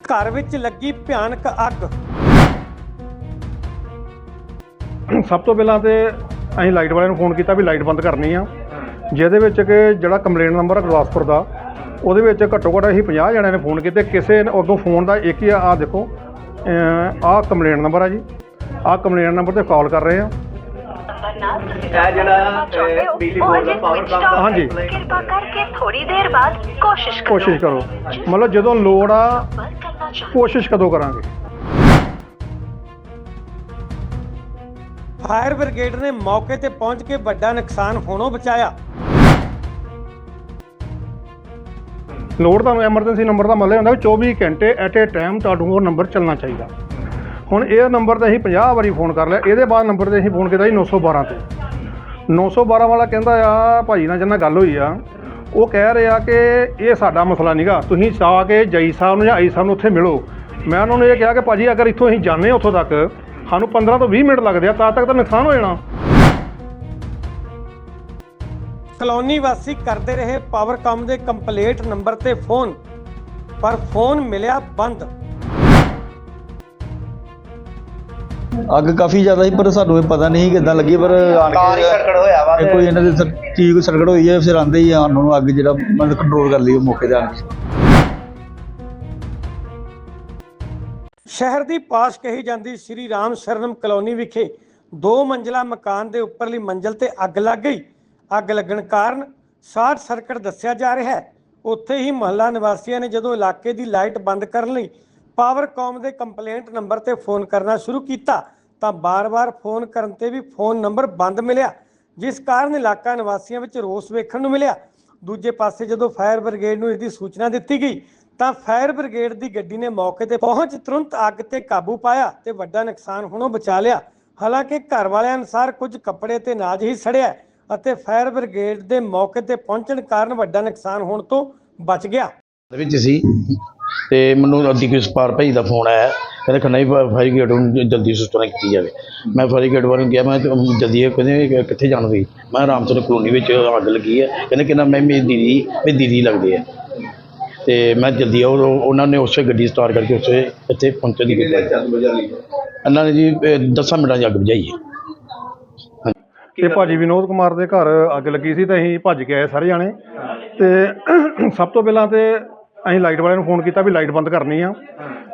ਘਰ ਵਿੱਚ ਲੱਗੀ ਭਿਆਨਕ ਅੱਗ। ਸਭ ਤੋਂ ਪਹਿਲਾਂ ਤੇ ਅਸੀਂ ਲਾਈਟ ਵਾਲਿਆਂ ਨੂੰ ਫੋਨ ਕੀਤਾ ਵੀ ਲਾਈਟ ਬੰਦ ਕਰਨੀ ਆ। ਜਿਹਦੇ ਵਿੱਚ ਕਿ ਜਿਹੜਾ ਕੰਪਲੇਂਟ ਨੰਬਰ ਹੈ ਗੁਰਦਾਸਪੁਰ ਦਾ ਉਹਦੇ ਵਿੱਚ ਘੱਟੋ ਘੱਟ ਅਸੀਂ 50 ਜਣਿਆਂ ਨੇ ਫੋਨ ਕੀਤੇ। ਕਿਸੇ ਨੇ ਉਦੋਂ ਫੋਨ ਦਾ ਇੱਕ ਹੀ ਆ ਦੇਖੋ ਆਹ ਕੰਪਲੇਂਟ ਨੰਬਰ ਆ ਜੀ। ਆਹ ਕੰਪਲੇਂਟ ਨੰਬਰ ਤੇ ਕਾਲ ਕਰ ਰਹੇ ਆ। ਇਹ ਜਿਹੜਾ ਅਹ, ਬਿਜਲੀ ਬੋਰਡ ਦਾ ਪਾਵਰ ਕੰਮ ਦਾ ਹਾਂਜੀ। ਕਿਰਪਾ ਕਰਕੇ ਥੋੜੀ ਦੇਰ ਬਾਅਦ ਕੋਸ਼ਿਸ਼ ਕਰੋ। ਕੋਸ਼ਿਸ਼ ਕਰੋ। ਮਤਲਬ ਜਦੋਂ ਲੋੜ ਆ ਕੋਸ਼ਿਸ਼ ਕਦੋਂ ਕਰਾਂਗੇ? ਫਾਇਰ ਬ੍ਰਿਗੇਡ ਨੇ ਮੌਕੇ ਤੇ ਪਹੁੰਚ ਕੇ ਵੱਡਾ ਨੁਕਸਾਨ ਹੋਣੋਂ ਬਚਾਇਆ। ਲੋੜ ਤੁਹਾਨੂੰ ਐਮਰਜੈਂਸੀ ਨੰਬਰ ਦਾ ਮਤਲਬ ਹੁੰਦਾ ਵੀ 24 ਘੰਟੇ ਐਟ ਏ ਟਾਈਮ ਤੁਹਾਨੂੰ ਉਹ ਨੰਬਰ ਚੱਲਣਾ ਚਾਹੀਦਾ। ਹੁਣ ਇਹ ਨੰਬਰ ਤੇ ਅਸੀਂ 50 ਵਾਰੀ ਫੋਨ ਕਰ ਲਿਆ ਇਹਦੇ ਬਾਅਦ ਨੰਬਰ ਤੇ ਅਸੀਂ ਫੋਨ ਕੀਤਾ ਜੀ 912 ਤੇ। 912 ਵਾਲਾ ਕਹਿੰਦਾ ਆ ਭਾਜੀ ਨਾਲ ਜਿੰਨਾ ਗੱਲ ਹੋਈ ਆ ਉਹ ਕਹਿ ਰਿਹਾ ਕਿ ਇਹ ਸਾਡਾ ਮਸਲਾ ਨਹੀਂਗਾ ਤੁਸੀਂ ਆ ਕੇ ਜਈ ਸਾਹਿਬ ਨੂੰ ਜਾਂ ਆਈ ਸਾਹਿਬ ਨੂੰ ਉੱਥੇ ਮਿਲੋ। ਮੈਂ ਉਹਨਾਂ ਨੂੰ ਇਹ ਕਿਹਾ ਕਿ ਭਾਜੀ, ਅਗਰ ਇੱਥੋਂ ਅਸੀਂ ਜਾਂਦੇ ਹਾਂ ਉੱਥੋਂ ਤੱਕ, ਸਾਨੂੰ 15 ਤੋਂ 20 ਮਿੰਟ ਲੱਗਦੇ ਆ, ਤਾਂ ਤੱਕ ਤਾਂ ਨੁਕਸਾਨ ਹੋ ਜਾਣਾ। ਕਲੋਨੀ ਵਾਸੀ ਕਰਦੇ ਰਹੇ ਪਾਵਰਕਾਮ ਦੇ ਕੰਪਲੀਟ ਨੰਬਰ ਤੇ ਫੋਨ ਪਰ ਫੋਨ ਮਿਲਿਆ ਬੰਦ। ਅੱਗ ਕਾਫੀ ਜ਼ਿਆਦਾ ਸੀ ਪਰ ਸਾਨੂੰ ਇਹ ਪਤਾ ਨਹੀਂ ਕਿਦਾਂ ਲੱਗੀ ਪਰ ਆਣ ਕਾਰ ਹੀ ਕੇ ਸਰਕਟ ਹੋਇਆ ਵਾ ਇਹ ਕੋਈ ਇਹਨਾਂ ਦੇ ਸਰ- ਚੀਜ਼ ਕੋਈ ਸਰਕਟ ਹੋਈ ਹੈ ਫਿਰ ਆਂਦੇ ਹੀ ਆ ਨੂੰ ਅੱਗ ਜਿਹੜਾ ਮਤਲਬ ਕੰਟਰੋਲ ਕਰ ਲਈ ਉਹ ਮੌਕੇ ਤੇ ਆਣ ਕੇ। ਸ਼ਹਿਰ ਦੀ ਪਾਸ ਕਹੀ ਜਾਂਦੀ ਸ਼੍ਰੀ ਰਾਮ ਸ਼ਰਨਮ ਕਲੋਨੀ ਵਿਖੇ ਦੋ ਮੰਜ਼ਲਾ ਮਕਾਨ ਦੇ ਉੱਪਰਲੀ ਮੰਜ਼ਲ ਤੇ ਅੱਗ ਲੱਗ ਗਈ। ਅੱਗ ਲੱਗਣ ਕਾਰਨ ਸ਼ਾਰਟ ਸਰਕਟ ਦੱਸਿਆ ਜਾ ਰਿਹਾ ਹੈ। ਉੱਥੇ ਹੀ ਮਹੱਲਾ ਨਿਵਾਸੀਆਂ ਨੇ ਜਦੋਂ ਇਲਾਕੇ ਦੀ ਲਾਈਟ ਬੰਦ ਕਰਨ ਲਈ ਪਾਵਰਕਾਮ ਦੇ ਕੰਪਲੇਂਟ ਨੰਬਰ ਤੇ ਫੋਨ ਕਰਨਾ ਸ਼ੁਰੂ ਕੀਤਾ, ਤਾਂ ਬਾਰ-ਬਾਰ ਫੋਨ ਕਰਨ ਤੇ ਵੀ ਫੋਨ ਨੰਬਰ ਬੰਦ ਮਿਲਿਆ, ਜਿਸ ਕਾਰਨ ਇਲਾਕਾ ਨਿਵਾਸੀਆਂ ਵਿੱਚ ਰੋਸ ਵੇਖਣ ਨੂੰ ਮਿਲਿਆ। ਦੂਜੇ ਪਾਸੇ ਜਦੋਂ ਫਾਇਰ ਬ੍ਰਿਗੇਡ ਨੂੰ ਇਸ ਦੀ ਸੂਚਨਾ ਦਿੱਤੀ ਗਈ, ਤਾਂ ਫਾਇਰ ਬ੍ਰਿਗੇਡ ਦੀ ਗੱਡੀ ਨੇ ਮੌਕੇ ਤੇ ਪਹੁੰਚ ਤੁਰੰਤ ਅੱਗ ਤੇ ਕਾਬੂ ਪਾਇਆ ਤੇ ਵੱਡਾ ਨੁਕਸਾਨ ਹੋਣੋਂ ਬਚਾ ਲਿਆ। ਹਾਲਾਂਕਿ ਘਰ ਵਾਲਿਆਂ ਅਨੁਸਾਰ ਕੁਝ ਕੱਪੜੇ ਤੇ ਅਨਾਜ ਹੀ ਸੜਿਆ ਅਤੇ ਫਾਇਰ ਬ੍ਰਿਗੇਡ ਦੇ ਮੌਕੇ ਤੇ ਪਹੁੰਚਣ ਕਾਰਨ ਵੱਡਾ ਨੁਕਸਾਨ ਹੋਣ ਤੋਂ ਬਚ ਗਿਆ। ਵਿੱਚ ਸੀ। ਤੇ ਮੈਨੂੰ ਅੱਧੀ ਕੋਈ ਸਪਾਰ ਭਾਈ ਦਾ ਫੋਨ ਆਇਆ। ਕਹਿੰਦੇ ਖੰਨਾ ਹੀ ਫਾਇਰ ਗੇਟ ਨੂੰ ਜਲਦੀ ਸੂਚਨਾ ਕੀਤੀ ਜਾਵੇ। ਮੈਂ ਫਾਇਰ ਗੇਟ ਵਾਲੇ ਨੂੰ ਕਿਹਾ ਮੈਂ ਜਲਦੀ ਇਹ ਕਹਿੰਦੇ ਕਿੱਥੇ ਜਾਣ ਦੀ ਮੈਂ ਰਾਮਚੰਦਰ ਕਲੋਨੀ ਵਿੱਚ ਅੱਗ ਲੱਗੀ ਹੈ। ਕਹਿੰਦੇ ਕਿ ਨਾ ਮੈਂ ਮੇਰੀ ਦੀਦੀ ਮੇਰੀ ਦੀਦੀ ਲੱਗਦੇ ਆ ਤੇ ਮੈਂ ਜਲਦੀ ਉਹ ਉਹਨਾਂ ਨੇ ਉਸੇ ਗੱਡੀ ਸਟਾਰਟ ਕਰਕੇ ਉਸੇ ਇੱਥੇ ਪਹੁੰਚਣ ਦੀ ਕੀਤੀ। ਇਹਨਾਂ ਨੇ ਜੀ 10 ਮਿੰਟਾਂ 'ਚ ਅੱਗ ਬੁਝਾਈ ਹੈ। ਤੇ ਭਾਜੀ ਵਿਨੋਦ ਕੁਮਾਰ ਦੇ ਘਰ ਅੱਗ ਲੱਗੀ ਸੀ ਤੇ ਅਸੀਂ ਭੱਜ ਕੇ ਆਏ ਸਾਰੇ ਜਾਣੇ। ਤੇ ਸਭ ਤੋਂ ਪਹਿਲਾਂ ਤੇ ਅਸੀਂ ਲਾਈਟ ਵਾਲਿਆਂ ਨੂੰ ਫੋਨ ਕੀਤਾ ਵੀ ਲਾਈਟ ਬੰਦ ਕਰਨੀ ਆ।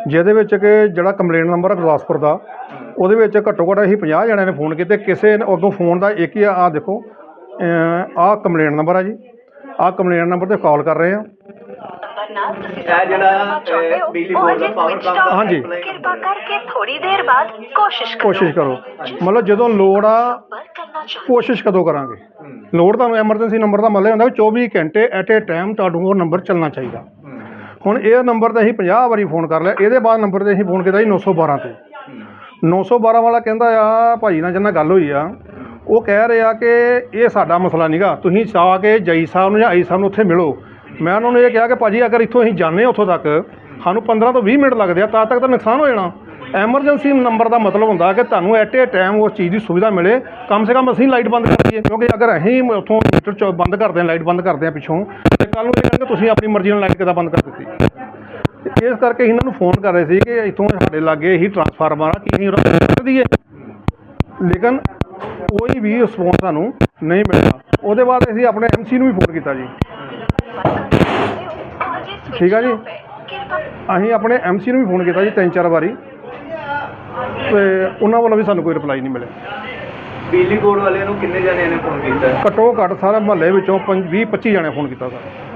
ਜਿਹਦੇ ਵਿੱਚ ਕਿ ਜਿਹੜਾ ਕੰਪਲੇਂਟ ਨੰਬਰ ਹੈ ਗੁਰਦਾਸਪੁਰ ਦਾ ਉਹਦੇ ਵਿੱਚ ਘੱਟੋ ਘੱਟ ਅਸੀਂ 50 ਜਣਿਆਂ ਨੇ ਫੋਨ ਕੀਤੇ। ਕਿਸੇ ਨੇ ਉਦੋਂ ਫੋਨ ਦਾ ਇੱਕ ਹੀ ਆ ਆਹ ਦੇਖੋ ਆਹ ਕੰਪਲੇਂਟ ਨੰਬਰ ਆ ਜੀ। ਆਹ ਕੰਪਲੇਂਟ ਨੰਬਰ ਤੇ ਕਾਲ ਕਰ ਰਹੇ ਆ। ਇਹ ਜਿਹੜਾ ਅਹ, ਬਿਜਲੀ ਬੋਰਡ ਦਾ ਪਾਵਰ ਦਾ ਹਾਂਜੀ। ਕਿਰਪਾ ਕਰਕੇ ਥੋੜੀ ਦੇਰ ਬਾਅਦ ਕੋਸ਼ਿਸ਼ ਕਰੋ। ਕੋਸ਼ਿਸ਼ ਕਰੋ। ਮਤਲਬ ਜਦੋਂ ਲੋੜ ਆ ਬੰਦ ਕਰਨਾ ਚਾਹੁੰਦੇ ਕੋਸ਼ਿਸ਼ ਕਦੋਂ ਕਰਾਂਗੇ? ਲੋੜ ਤੁਹਾਨੂੰ ਐਮਰਜੈਂਸੀ ਨੰਬਰ ਦਾ ਮਤਲਬ ਹੁੰਦਾ ਵੀ 24 ਘੰਟੇ ਐਟ ਏ ਟਾਈਮ ਤੁਹਾਨੂੰ ਉਹ ਨੰਬਰ ਚੱਲਣਾ ਚਾਹੀਦਾ। ਹੁਣ ਇਹ ਨੰਬਰ ਤੇ ਅਸੀਂ 50 ਵਾਰੀ ਫੋਨ ਕਰ ਲਿਆ, ਇਹਦੇ ਬਾਅਦ ਨੰਬਰ ਤੇ ਅਸੀਂ ਫੋਨ ਕੀਤਾ ਜੀ 912 ਤੇ। 912 ਵਾਲਾ ਕਹਿੰਦਾ ਆ, ਭਾਜੀ ਨਾਲ ਜਿੰਨਾ ਗੱਲ ਹੋਈ ਆ, ਉਹ ਕਹਿ ਰਿਹਾ ਕਿ ਇਹ ਸਾਡਾ ਮਸਲਾ ਨਹੀਂਗਾ ਤੁਸੀਂ ਆ ਕੇ ਜਈ ਸਾਹਿਬ ਨੂੰ ਜਾਂ ਆਈ ਸਾਹਿਬ ਨੂੰ ਉੱਥੇ ਮਿਲੋ। ਮੈਂ ਉਹਨਾਂ ਨੂੰ ਇਹ ਕਿਹਾ ਕਿ ਭਾਜੀ, ਅਗਰ ਇੱਥੋਂ ਅਸੀਂ ਜਾਂਦੇ ਹਾਂ ਉੱਥੋਂ ਤੱਕ, ਸਾਨੂੰ 15 ਤੋਂ 20 ਮਿੰਟ ਲੱਗਦੇ ਆ, ਤਾਂ ਤੱਕ ਤਾਂ ਨੁਕਸਾਨ ਹੋ ਜਾਣਾ। ਐਮਰਜੈਂਸੀ ਨੰਬਰ ਦਾ ਮਤਲਬ ਹੁੰਦਾ ਕਿ ਤੁਹਾਨੂੰ ਐਟ ਏ ਟਾਈਮ ਉਸ ਚੀਜ਼ ਦੀ ਸੁਵਿਧਾ ਮਿਲੇ। ਕਮ ਸੇ ਕਮ ਅਸੀਂ ਲਾਈਟ ਬੰਦ ਕਰ ਦਈਏ, ਕਿਉਂਕਿ ਅਗਰ ਅਸੀਂ ਉੱਥੋਂ ਮੀਟਰ ਚੋਂ ਬੰਦ ਕਰਦੇ ਹਾਂ, ਲਾਈਟ ਬੰਦ ਕਰਦੇ ਹਾਂ ਪਿੱਛੋਂ, ਤੇ ਕੱਲ ਨੂੰ ਇਹ ਕਹਿਣਗੇ ਤੁਸੀਂ ਆਪਣੀ ਮਰਜ਼ੀ ਨਾਲ ਲਾਈਟ ਕਿੱਦਾਂ ਬੰਦ ਕਰ ਦਿੱਤੀ। ਇਸ ਕਰਕੇ ਇਹਨਾਂ ਨੂੰ ਫੋਨ ਕਰ ਰਹੇ ਸੀ ਕਿ ਇੱਥੋਂ ਸਾਡੇ ਲਾਗੇ ਹੀ ਟਰਾਂਸਫਾਰਮਰ ਆ ਕੀ ਅਸੀਂ ਉਹਦਾ ਕੱਢ ਦਈਏ। ਲੇਕਿਨ ਕੋਈ ਵੀ ਰਿਸਪੌਂਸ ਸਾਨੂੰ ਨਹੀਂ ਮਿਲਿਆ। ਉਹਦੇ ਬਾਅਦ ਅਸੀਂ ਆਪਣੇ ਐਮਸੀ ਨੂੰ ਵੀ ਫੋਨ ਕੀਤਾ ਜੀ। ਠੀਕ ਆ ਜੀ? ਅਸੀਂ ਆਪਣੇ ਐਮਸੀ ਨੂੰ ਵੀ ਫੋਨ ਕੀਤਾ ਜੀ ਤਿੰਨ ਚਾਰ ਵਾਰੀ। ਤੇ ਉਹਨਾਂ ਵੱਲੋਂ ਵੀ ਸਾਨੂੰ ਕੋਈ ਰਿਪਲਾਈ ਨਹੀਂ ਮਿਲਿਆ। ਬਿਜਲੀ ਬੋਰਡ ਵਾਲਿਆਂ ਨੂੰ ਕਿੰਨੇ ਜਣਿਆਂ ਨੇ ਫੋਨ ਕੀਤਾ? ਘੱਟੋ ਘੱਟ ਸਾਰੇ ਮਹੱਲੇ ਵਿੱਚੋਂ 20 25 ਜਣੇ ਫੋਨ ਕੀਤਾ ਸਰ।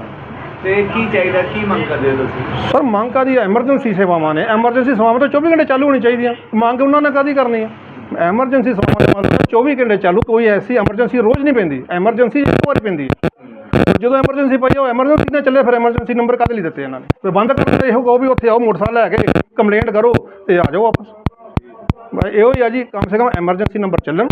ਤੇ ਕੀ ਚਾਹੀਦਾ, ਕੀ ਮੰਗ ਕਰਦੇ ਹੋ ਤੁਸੀਂ? ਸਰ, ਮੰਗ ਕਾਦੀ ਐਮਰਜੈਂਸੀ ਸੇਵਾਵਾਂ ਨੇ। ਐਮਰਜੈਂਸੀ ਸੇਵਾਵਾਂ ਤਾਂ 24 ਘੰਟੇ ਚਾਲੂ ਹੋਣੀ ਚਾਹੀਦੀਆਂ। ਮੰਗ ਉਹਨਾਂ ਨੇ ਕਾਦੀ ਕਰਨੀ ਹੈ ਐਮਰਜੈਂਸੀ ਸੇਵਾਵਾਂ ਦਾ ਮਤਲਬ 24 ਘੰਟੇ ਚਾਲੂ, ਕੋਈ ਐਸੀ ਐਮਰਜੈਂਸੀ ਰੋਜ਼ ਨਹੀਂ ਪੈਂਦੀ। ਐਮਰਜੈਂਸੀ ਇੱਕ ਵਾਰੀ ਪੈਂਦੀ ਹੈ ਜਦੋਂ ਐਮਰਜੈਂਸੀ ਪਈ ਉਹ ਐਮਰਜੈਂਸੀ ਨਾਲ ਚੱਲੇ, ਫਿਰ ਐਮਰਜੈਂਸੀ ਨੰਬਰ ਕਾਹਦੇ ਲਈ ਦਿੱਤੇ ਇਹਨਾਂ ਨੇ? ਫਿਰ ਬੰਦ ਕਰ ਇਹੋ ਕਹੋ ਵੀ ਉੱਥੇ ਆਓ, ਮੋਟਰਸਾਈਕਲ ਲੈ ਕੇ ਕੰਪਲੇਂਟ ਕਰੋ ਤੇ ਆ ਜਾਓ ਵਾਪਸ। ਬਸ ਇਹੋ ਹੀ ਆ ਜੀ, ਕਮ ਸੇ ਕਮ ਐਮਰਜੈਂਸੀ ਨੰਬਰ ਚੱਲਣ।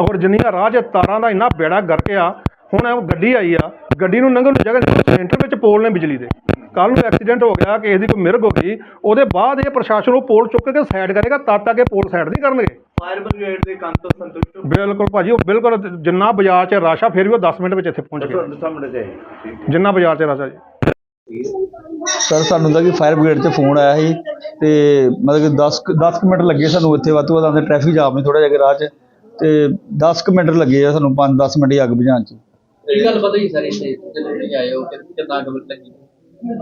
ਔਰ ਜਿੰਨੀਆਂ ਰਾਹ 'ਚ ਤਾਰਾਂ ਦਾ ਇੰਨਾ ਬੇੜਾ ਗਰਕ ਆ ਹੁਣ ਇਹ ਗੱਡੀ ਆਈ ਆ ਗੱਡੀ ਨੂੰ ਲੰਘਣ ਨੂੰ ਜਗ੍ਹਾ ਨਹੀਂ ਸੈਂਟਰ ਵਿੱਚ ਪੋਲ ਨੇ ਬਿਜਲੀ ਦੇ। ਕੱਲ ਨੂੰ ਐਕਸੀਡੈਂਟ ਹੋ ਗਿਆ ਕਿਸੇ ਦੀ ਕੋਈ ਮਿਰਗ ਹੋ ਗਈ ਉਹਦੇ ਬਾਅਦ ਇਹ ਪ੍ਰਸ਼ਾਸਨ ਉਹ ਪੋਲ ਚੁੱਕ ਕੇ ਸਾਈਡ ਕਰੇਗਾ ਤਦ ਤੱਕ ਇਹ ਪੋਲ ਸਾਈਡ ਨਹੀਂ ਕਰਨਗੇ। ਫਾਇਰ ਬ੍ਰਿਗੇਡ ਦੇ ਕੰਮ ਤੋਂ ਸੰਤੁਸ਼ਟ ਹੋ। ਬਿਲਕੁਲ ਭਾਜੀ ਉਹ ਬਿਲਕੁਲ ਜਿੰਨਾ ਬਾਜ਼ਾਰ 'ਚ ਰਸ਼ ਆ ਫਿਰ ਵੀ ਉਹ 10 ਮਿੰਟ ਵਿੱਚ ਇੱਥੇ ਪਹੁੰਚ ਗਿਆ। ਜਿੰਨਾ ਬਾਜ਼ਾਰ 'ਚ ਰਸ਼ ਆ ਜੀ। ਸਰ ਸਾਨੂੰ ਤਾਂ ਕਿ ਫਾਇਰ ਬ੍ਰਿਗੇਡ 'ਚ ਫੋਨ ਆਇਆ ਸੀ ਤੇ ਮਤਲਬ ਕਿ 10 ਕੁ- 10 ਕੁ ਮਿੰਟ ਲੱਗੇ ਸਾਨੂੰ ਇੱਥੇ ਵੱਧ ਤੋਂ ਵੱਧ ਟ੍ਰੈਫਿਕ ਜਾਮ ਨੇ ਥੋੜਾ ਜਿਹਾ ਰਾਹ 'ਚ ਤੇ 10 ਕੁ ਮਿੰਟ ਲੱਗੇ ਆ ਸਾਨੂੰ 5-10 ਮਿੰਟ ਹੀ ਅੱਗ ਬੁਝਾਉਣ 'ਚ। ਕੀ ਗੱਲ ਪਤਾ ਹੀ ਸਰ ਇੱਥੇ ਜਦੋਂ ਤੁਸੀਂ ਆਏ ਹੋ ਕਿ ਕਿੰਨਾ ਅੱਗ ਲੱਗੀ?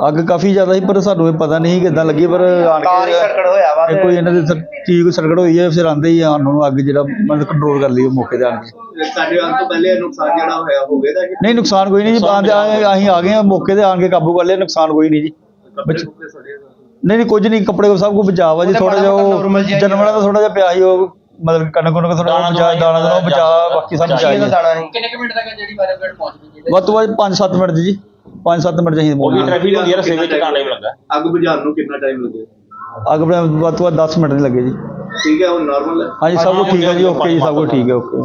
ਅੱਗ ਕਾਫੀ ਜ਼ਿਆਦਾ ਸੀ ਪਰ ਸਾਨੂੰ ਇਹ ਪਤਾ ਨਹੀਂ ਕਿੱਦਾਂ ਲੱਗੀ ਪਰ ਆਣ ਕੇ ਸਰਕਟ ਹੋਇਆ ਵਾ ਕੋਈ ਇਹਨਾਂ ਦੇ ਸਰ- ਚੀਜ਼ ਕੋਈ ਸਰਕਟ ਹੋਈ ਹੈ ਫਿਰ ਆਂਦੇ ਹੀ ਆ ਨੂੰ ਅੱਗ ਜਿਹੜਾ ਮਤਲਬ ਕੰਟਰੋਲ ਕਰ ਲਈ ਉਹ ਮੌਕੇ ਤੇ ਆਣ ਕੇ। ਸਾਡੇ ਆਉਣ ਤੋਂ ਪਹਿਲੇ ਨੁਕਸਾਨ ਜਿਹੜਾ ਹੋਇਆ ਹੋ ਨਹੀਂ ਨੁਕਸਾਨ ਕੋਈ ਨਹੀਂ ਜੀ ਅਸੀਂ ਆ ਗਏ ਆ ਮੌਕੇ ਤੇ ਆਣ ਕੇ ਕਾਬੂ ਕਰ ਲਿਆ ਨੁਕਸਾਨ ਕੋਈ ਨਹੀਂ ਜੀ। ਬੱਚ- ਨਹੀਂ ਨਹੀਂ ਕੁਝ ਨਹੀਂ ਕੱਪੜੇ ਸਭ ਕੁਝ ਬਚਾਅ ਵਾ ਜੀ ਥੋੜਾ ਜਿਹਾ ਉਹ ਜਾਨਵਰਾਂ ਦਾ ਥੋੜਾ ਜਿਹਾ ਪਿਆ ਸੀ ਉਹ ਮਤਲਬ ਕਿ ਕਣਕ ਕੁਣਕ ਥੋੜਾ ਬਚਾ ਦਾਣਾ ਦਾਣਾ ਬਚਾ ਬਾਕੀ ਸਭ ਬਚਾ ਜੀ ਕਿੰਨੇ ਕੁ ਮਿੰਟ ਤੱਕ ਜਿਹੜੀ ਫਾਇਰ ਬ੍ਰਿਗੇਡ ਪਹੁੰਚ ਗਈ ਜੀ ਵੱਧ ਤੋਂ ਵੱਧ 5-7 ਮਿੰਟ ਜੀ 5-7 ਮਿੰਟ ਚਾਹੀਦੇ ਉਹ ਵੀ ਟ੍ਰੈਫਿਕ ਹੁੰਦੀ ਹੈ ਰਸਤੇ ਵਿੱਚ ਟਾਈਮ ਲੱਗਾ ਅੱਗ ਬੁਝਾਉਣ ਨੂੰ ਕਿੰਨਾ ਟਾਈਮ ਲੱਗਿਆ? ਅੱਗ ਬੁਝਾਉਣ ਨੂੰ ਵੱਧ ਤੋਂ ਵੱਧ 10 ਮਿੰਟ ਨਹੀਂ ਲੱਗੇ ਜੀ। ਠੀਕ ਹੈ ਉਹ ਨਾਰਮਲ ਹੈ। ਹਾਂਜੀ ਸਭ ਕੁਝ ਠੀਕ ਹੈ ਜੀ ਓਕੇ ਜੀ ਸਭ ਕੁਝ ਠੀਕ ਹੈ ਓਕੇ